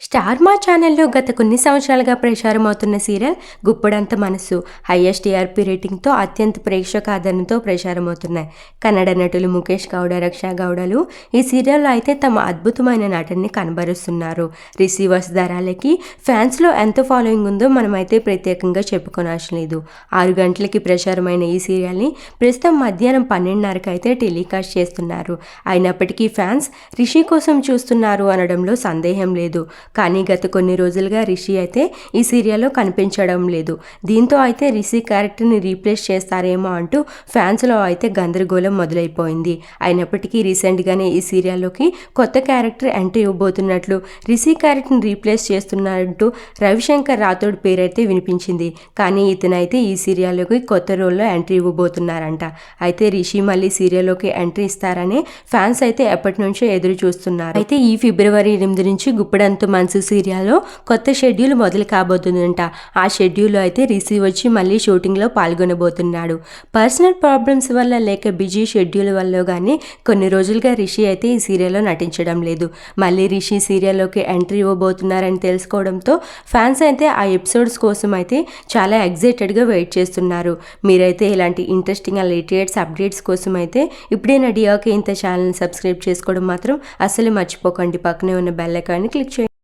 Star మా ఛానల్లో గత కొన్ని సంవత్సరాలుగా ప్రచారం అవుతున్న సీరియల్ గుప్పడంత మనసు హైయెస్ట్ టీఆర్పీ రేటింగ్తో అత్యంత ప్రేక్షక ఆదరణతో ప్రసారమవుతున్నాయి. కన్నడ నటులు ముఖేష్ గౌడ రక్షా గౌడలు ఈ సీరియల్లో అయితే తమ అద్భుతమైన నటనని కనబరుస్తున్నారు. రిసీవర్స్ ధరాలకి ఫ్యాన్స్లో ఎంత ఫాలోయింగ్ ఉందో మనమైతే ప్రత్యేకంగా చెప్పుకోనవసలేదు ఆరు గంటలకి ప్రచారమైన ఈ సీరియల్ని ప్రస్తుతం మధ్యాహ్నం పన్నెండున్నరకు అయితే టెలికాస్ట్ చేస్తున్నారు. అయినప్పటికీ ఫ్యాన్స్ రిషి కోసం చూస్తున్నారు అనడంలో సందేహం లేదు. కానీ గత కొన్ని రోజులుగా రిషి అయితే ఈ సీరియల్లో కనిపించడం లేదు. దీంతో అయితే రిషి క్యారెక్టర్ని రీప్లేస్ చేస్తారేమో అంటూ ఫ్యాన్స్లో అయితే గందరగోళం మొదలైపోయింది. అయినప్పటికీ రీసెంట్గానే ఈ సీరియల్లోకి కొత్త క్యారెక్టర్ ఎంట్రీ ఇవ్వబోతున్నట్లు రిషి క్యారెక్టర్ని రీప్లేస్ చేస్తున్నట్టు రవిశంకర్ రాథోడ్ పేరైతే వినిపించింది. కానీ ఇతనైతే ఈ సీరియల్లోకి కొత్త రోల్లో ఎంట్రీ ఇవ్వబోతున్నారంట. అయితే రిషి మళ్ళీ సీరియల్లోకి ఎంట్రీ ఇస్తారని ఫ్యాన్స్ అయితే ఎప్పటి నుంచో ఎదురు చూస్తున్నారు అయితే ఈ ఫిబ్రవరి ఎనిమిది నుంచి గుప్పడంత మనసు సీరియల్లో కొత్త షెడ్యూల్ మొదలు కాబోతుందంట. ఆ షెడ్యూల్లో అయితే రిషి వచ్చి మళ్ళీ షూటింగ్లో పాల్గొనబోతున్నాడు. పర్సనల్ ప్రాబ్లమ్స్ వల్ల లేక బిజీ షెడ్యూల్ వల్ల కానీ కొన్ని రోజులుగా రిషి అయితే ఈ సీరియల్లో నటించడం లేదు. మళ్ళీ రిషి సీరియల్లోకి ఎంట్రీ ఇవ్వబోతున్నారని తెలుసుకోవడంతో ఫ్యాన్స్ అయితే ఆ ఎపిసోడ్స్ కోసం అయితే చాలా ఎగ్జైటెడ్గా వెయిట్ చేస్తున్నారు. మీరైతే ఇలాంటి ఇంట్రెస్టింగ్ లేటెస్ట్ అప్డేట్స్ కోసం అయితే ఇప్పుడే నా డియాకి ఇంత ఛానల్ని సబ్స్క్రైబ్ చేసుకోవడం మాత్రం అసలు మర్చిపోకండి. పక్కనే ఉన్న బెల్ ఐకాన్ని క్లిక్ చేయండి.